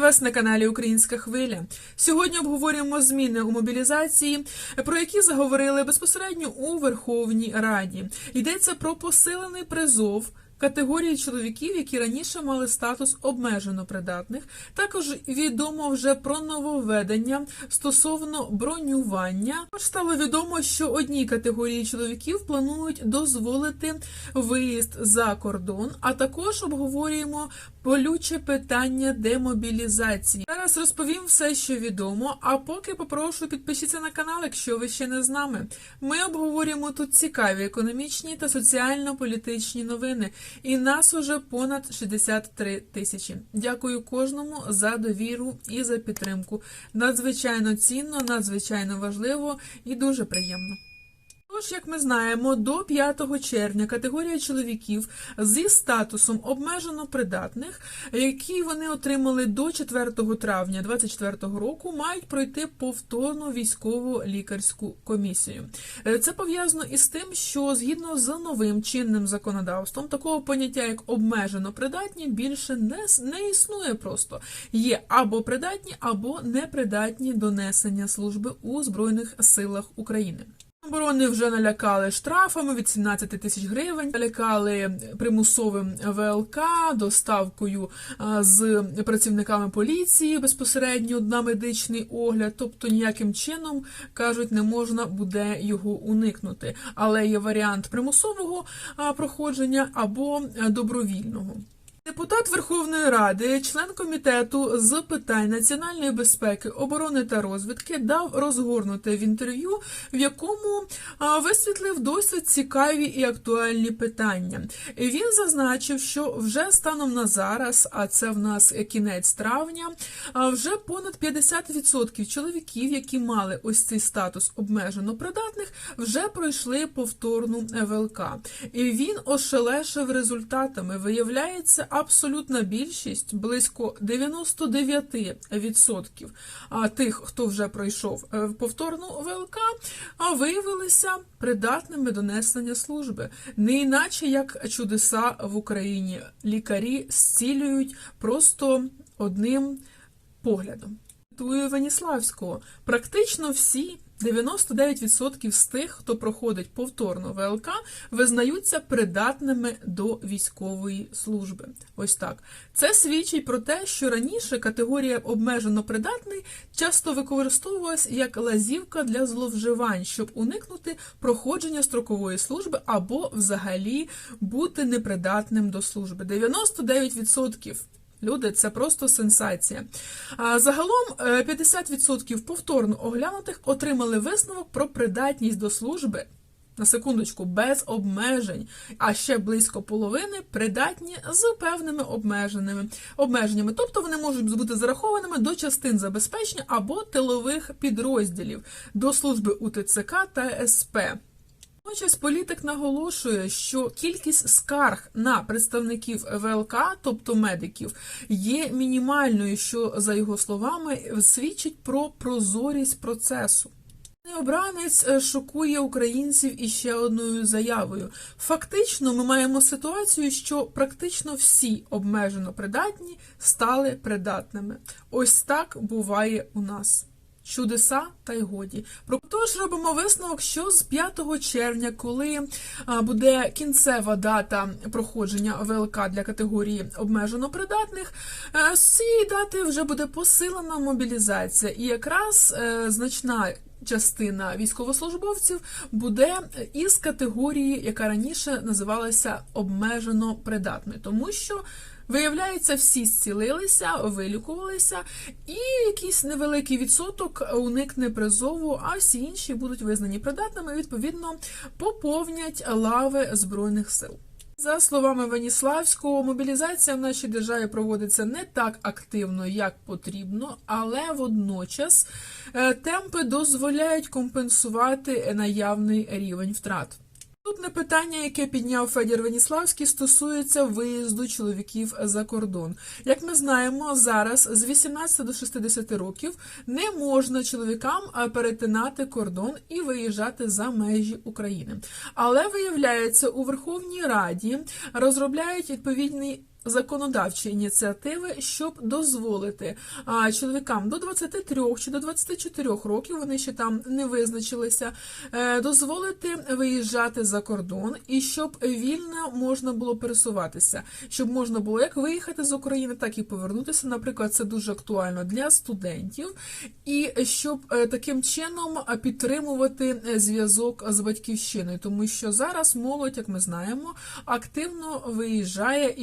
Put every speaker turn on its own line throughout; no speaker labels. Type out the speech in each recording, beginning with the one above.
вас на каналі Українська Хвиля. Сьогодні обговорюємо зміни у мобілізації, про які заговорили безпосередньо у Верховній Раді. Йдеться про посилений призов. Категорії чоловіків, які раніше мали статус обмежено придатних, також відомо вже про нововведення стосовно бронювання. Стало відомо, що одній категорії чоловіків планують дозволити виїзд за кордон, а також обговорюємо болюче питання демобілізації. Зараз розповім все, що відомо. А поки попрошу підпишіться на канал, якщо ви ще не з нами. Ми обговорюємо тут цікаві економічні та соціально-політичні новини. І нас уже понад 63 тисячі. Дякую кожному за довіру і за підтримку. Надзвичайно цінно, надзвичайно важливо і дуже приємно. Тож, як ми знаємо, до 5 червня категорія чоловіків зі статусом обмежено придатних, які вони отримали до 4 травня 2024 року, мають пройти повторну військову лікарську комісію. Е, Це пов'язано із тим, що згідно з новим чинним законодавством, такого поняття як обмежено придатні більше не, не існує просто. Є або придатні, або непридатні до несення служби у Збройних силах України. Оборони вже налякали штрафами від 17 тисяч гривень, налякали примусовим ВЛК, доставкою з працівниками поліції безпосередньо на медичний огляд. Тобто ніяким чином кажуть, не можна буде його уникнути. Але є варіант примусового проходження або добровільного. Депутат Верховної Ради, член комітету з питань національної безпеки, оборони та розвідки, дав розгорнуте в інтерв'ю, в якому висвітлив досить цікаві і актуальні питання. Він зазначив, що вже станом на зараз, а це в нас кінець травня, вже понад 50% чоловіків, які мали ось цей статус обмежено придатних, вже пройшли повторну ВЛК. І він ошелешив результатами. Виявляється, абсолютна більшість, близько 99% а, тих, хто вже пройшов е, повторну ВЛК, виявилися придатними до несення служби. Не іначе як чудеса в Україні. Лікарі зцілюють просто одним поглядом. Цитую Веніславського. Практично всі 99% з тих, хто проходить повторно ВЛК, визнаються придатними до військової служби. Ось так. Це свідчить про те, що раніше категорія обмежено придатний часто використовувалась як лазівка для зловживань, щоб уникнути проходження строкової служби або взагалі бути непридатним до служби. 99%. Люди, це просто сенсація. Загалом е, 50% повторно оглянутих отримали висновок про придатність до служби. На секундочку, без обмежень, а ще близько половини придатні з певними обмеженими обмеженнями. Тобто вони можуть бути зарахованими до частин забезпечення або тилових підрозділів до служби УТЦК та СП. Водночас політик наголошує, що кількість скарг на представників ВЛК, тобто медиків, є мінімальною, що, за його словами, свідчить про прозорість процесу. Обранець е, шокує українців іще одною заявою. Фактично, ми маємо ситуацію, що практично всі обмежено придатні стали придатними. Ось так буває у нас. Чудеса та й годі. Тож робимо висновок, що з 5 червня, коли буде кінцева дата проходження ВЛК для категорії обмежено придатних, е, з цієї дати вже буде посилена мобілізація, і якраз е, значна. Частина військовослужбовців буде із категорії, яка раніше називалася обмежено придатною, тому що Виявляється, всі зцілилися, вилікувалися, і якийсь невеликий відсоток уникне призову, а всі інші будуть визнані придатними, відповідно, поповнять лави Збройних сил. За словами Веніславського, мобілізація в нашій державі проводиться не так активно, як потрібно, але водночас е, темпи дозволяють компенсувати наявний рівень втрат. Наступне питання, яке підняв Федір Веніславський, стосується виїзду чоловіків за кордон. Як ми знаємо, зараз з 18 до 60 років не можна чоловікам перетинати кордон і виїжджати за межі України. Але виявляється, у Верховній Раді розробляють відповідний законодавчі ініціативи, щоб дозволити чоловікам до 23 чи до 24 років, вони ще там не визначилися, е, дозволити виїжджати за кордон і щоб вільно можна було пересуватися, щоб можна було як виїхати з України, так і повернутися. Наприклад, це дуже актуально для студентів, і щоб е, таким чином підтримувати е, зв'язок з батьківщиною, тому що зараз молодь, як ми знаємо, активно виїжджає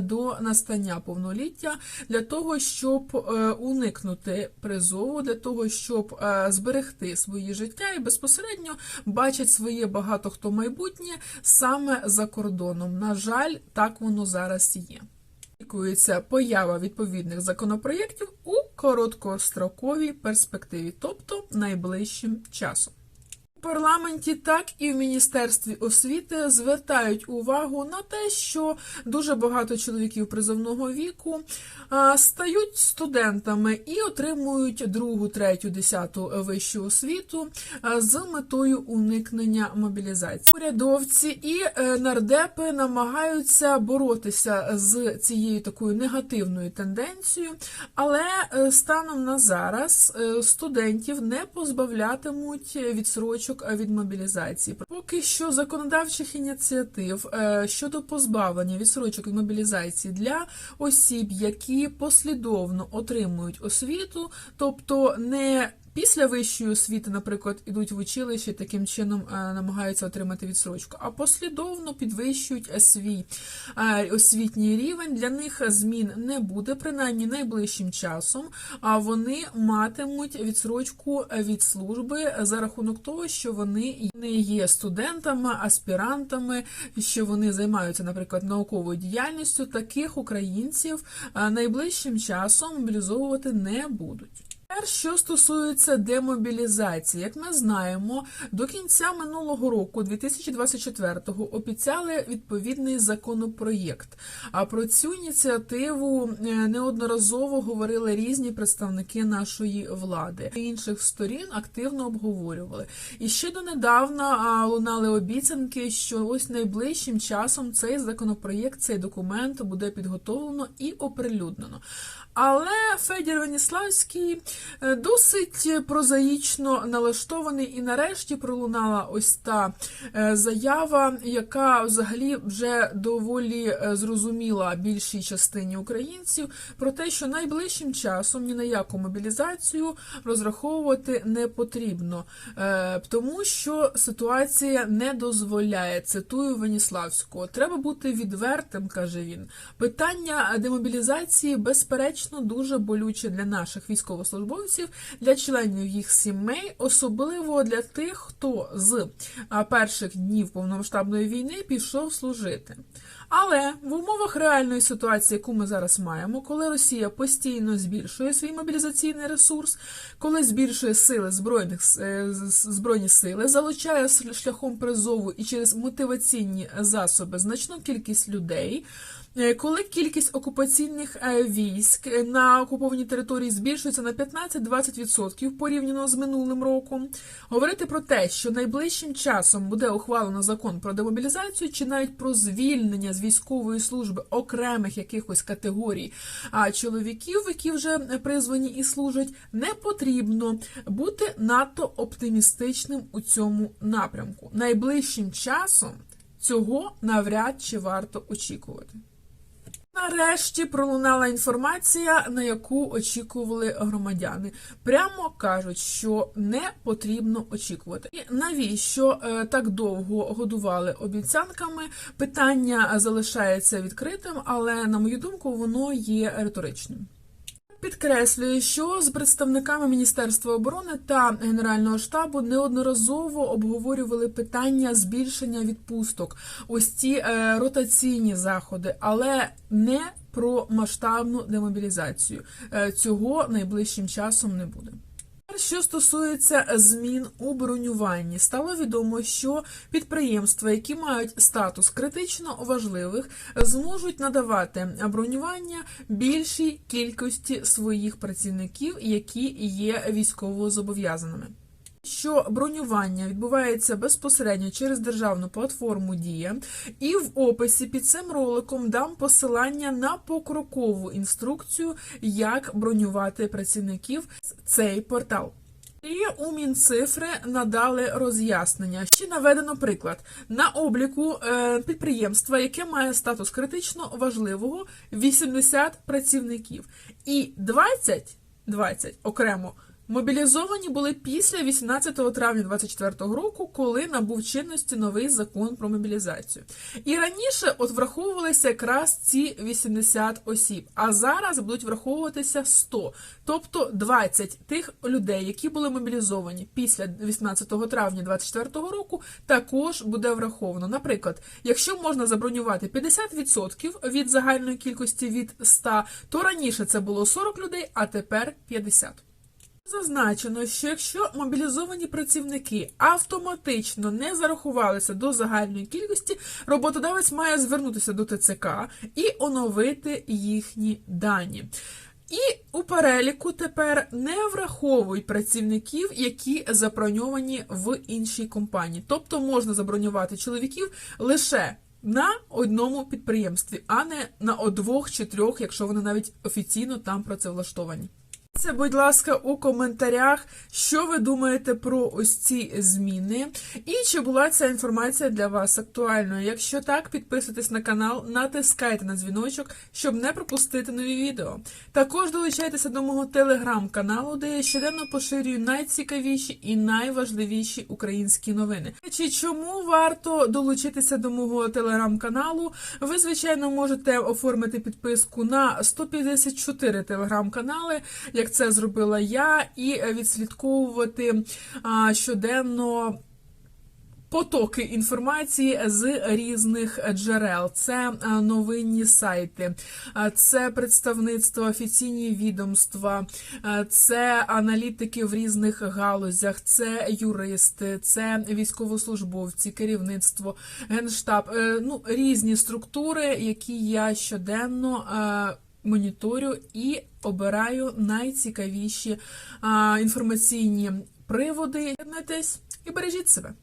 до настання повноліття для того, щоб е, уникнути призову, для того, щоб е, зберегти своє життя і безпосередньо бачать своє багато хто майбутнє саме за кордоном. На жаль, так воно зараз є. Очікується поява відповідних законопроєктів у короткостроковій перспективі, тобто найближчим часом. Парламенті, так і в міністерстві освіти звертають увагу на те, що дуже багато чоловіків призовного віку стають студентами і отримують другу, третю, десяту вищу освіту з метою уникнення мобілізації. Урядовці і е, нардепи намагаються боротися з цією такою негативною тенденцією, але е, станом на зараз е, студентів не позбавлятимуть відсрочок від мобілізації. Поки що законодавчих ініціатив е, щодо позбавлення відсрочок від мобілізації для осіб, які послідовно отримують освіту, тобто не Після вищої освіти, наприклад, ідуть в училище, таким чином е, намагаються отримати відсрочку, а послідовно підвищують е, свій е, освітній рівень. Для них змін не буде, принаймні найближчим часом. А вони матимуть відсрочку від служби за рахунок того, що вони не є студентами, аспірантами, що вони займаються, наприклад, науковою діяльністю. Таких українців найближчим часом мобілізовувати не будуть. Що стосується демобілізації, як ми знаємо, до кінця минулого року, 2024-го, обіцяли відповідний законопроєкт. А про цю ініціативу е, неодноразово говорили різні представники нашої влади. Інших сторін активно обговорювали. І ще донедавна лунали обіцянки, що ось найближчим часом цей законопроєкт, цей документ буде підготовлено і оприлюднено. Але Федір Веніславський досить прозаїчно налаштований, і нарешті пролунала ось та е, заява, яка взагалі вже доволі е, зрозуміла більшій частині українців про те, що найближчим часом ні на яку мобілізацію розраховувати не потрібно, тому що ситуація не дозволяє. Цитую Веніславського. Треба бути відвертим, каже він. Питання демобілізації безперечно дуже болюче для наших військовослужбовців, для членів їх сімей, особливо для тих, хто з перших днів повномасштабної війни пішов служити. Але в умовах реальної ситуації, яку ми зараз маємо, коли Росія постійно збільшує свій мобілізаційний ресурс, коли збільшує сили збройних е, збройні сили, залучає шляхом призову і через мотиваційні засоби значну кількість людей. Е, коли кількість окупаційних е, військ на окупованій території збільшується на 15-20% порівняно з минулим роком, говорити про те, що найближчим часом буде ухвалено закон про демобілізацію, чи навіть про звільнення з військової служби окремих якихось категорій чоловіків, які вже призвані і служать, не потрібно бути надто оптимістичним у цьому напрямку. Найближчим часом цього навряд чи варто очікувати. Нарешті пролунала інформація, на яку очікували громадяни. Прямо кажуть, що не потрібно очікувати. І навіщо е, так довго годували обіцянками? Питання залишається відкритим, але на мою думку, воно є риторичним. Підкреслюю, що з представниками Міністерства оборони та Генерального штабу неодноразово обговорювали питання збільшення відпусток, ось ці е, ротаційні заходи, але не про масштабну демобілізацію. Е, цього найближчим часом не буде. Що стосується змін у бронюванні, стало відомо, що підприємства, які мають статус критично важливих, зможуть надавати бронювання більшій кількості своїх працівників, які є військово зобов'язаними. Що бронювання відбувається безпосередньо через державну платформу Дія, і в описі під цим роликом дам посилання на покрокову інструкцію, як бронювати працівників цей портал. І у Мінцифри надали роз'яснення. Ще наведено приклад на обліку е, підприємства, яке має статус критично важливого, 80 працівників, і 20, 20 окремо мобілізовані були після 18 травня 2024 року, коли набув чинності новий закон про мобілізацію. І раніше от враховувалися якраз ці 80 осіб, а зараз будуть враховуватися 100, тобто 20 тих людей, які були мобілізовані після 18 травня 2024 року, також буде враховано. Наприклад, якщо можна забронювати 50% від загальної кількості від 100, то раніше це було 40 людей, а тепер 50. Зазначено, що якщо мобілізовані працівники автоматично не зарахувалися до загальної кількості, роботодавець має звернутися до ТЦК і оновити їхні дані. І у переліку тепер не враховують працівників, які заброньовані в іншій компанії. Тобто можна забронювати чоловіків лише на одному підприємстві, а не на двох чи трьох, якщо вони навіть офіційно там працевлаштовані. Це, будь ласка, у коментарях, що ви думаєте про ось ці зміни, і чи була ця інформація для вас актуальною. Якщо так, підписуйтесь на канал, натискайте на дзвіночок, щоб не пропустити нові відео. Також долучайтеся до мого телеграм-каналу, де я щоденно поширюю найцікавіші і найважливіші українські новини. Чи чому варто долучитися до мого телеграм-каналу? Ви, звичайно, можете оформити підписку на 154 телеграм-канали як це зробила я, і е, відслідковувати щоденно. Потоки інформації з різних джерел, це е, новинні сайти, е, це представництво, офіційні відомства, це аналітики в різних галузях, це юристи, це військовослужбовці, керівництво, генштаб, ну різні структури, які я щоденно моніторю і обираю найцікавіші а, інформаційні приводи. Єднайтесь і бережіть себе.